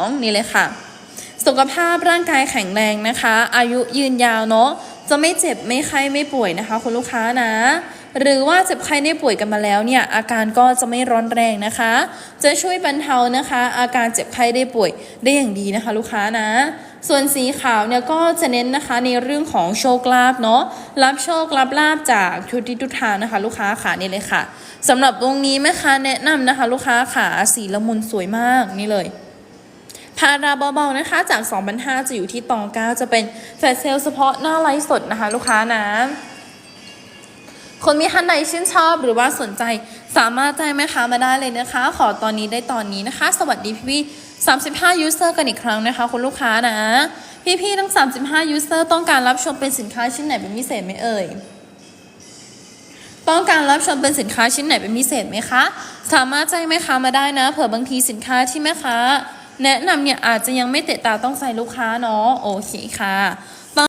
2นี่เลยค่ะ สุขภาพร่างกายแข็งแรงนะคะ อายุยืนยาวเนาะจะไม่เจ็บไม่ไข้ไม่ป่วยนะคะคุณลูกค้านะ หรือว่าเจ็บไข้ได้ป่วยกันมาแล้วเนี่ยอาการก็จะไม่ร้อนแรงนะคะ จะช่วยบรรเทานะคะ อาการเจ็บไข้ได้ป่วยได้อย่างดีนะคะ ลูกค้านะ ส่วนสีขาวเนี่ยก็จะเน้นนะคะในเรื่องของโชคลาภเนาะรับโชครับลาบจากทุติทุกทางนะคะ ลูกค้าค่ะนี่เลยค่ะสำหรับวงนี้แม่ค้าแนะนำนะคะ ลูกค้าค่ะสีละมุนสวยมากนี่เลย พาราเบาๆนะคะจาก 2,500 จะอยู่ที่ตอง9จะเป็นแฟลชเซลเฉพาะหน้าไลฟ์สดนะคะ ลูกค้านะคนมีท่านใดชื่นชอบหรือว่าสนใจสามารถแจ้งแม่ค้ามาได้เลยนะคะ ขอตอนนี้ได้ตอนนี้นะคะ สวัสดีพี่ๆ35ยูเซอร์กันอีกครั้งนะคะ คุณลูกค้านะ พี่ๆทั้ง 35ยูเซอร์ต้องการรับชมเป็นสินค้าชิ้นไหนเป็นพิเศษไหมเอ่ยต้องการรับชมเป็นสินค้าชิ้นไหนเป็นพิเศษไหมคะ สามารถแจ้งแม่ค้ามาได้นะ เผื่อบางทีสินค้าที่แม่ค้า แนะนำเนี่ยอาจจะยังไม่เตะตาต้องใส่ลูกค้าเนาะโอเคค่ะ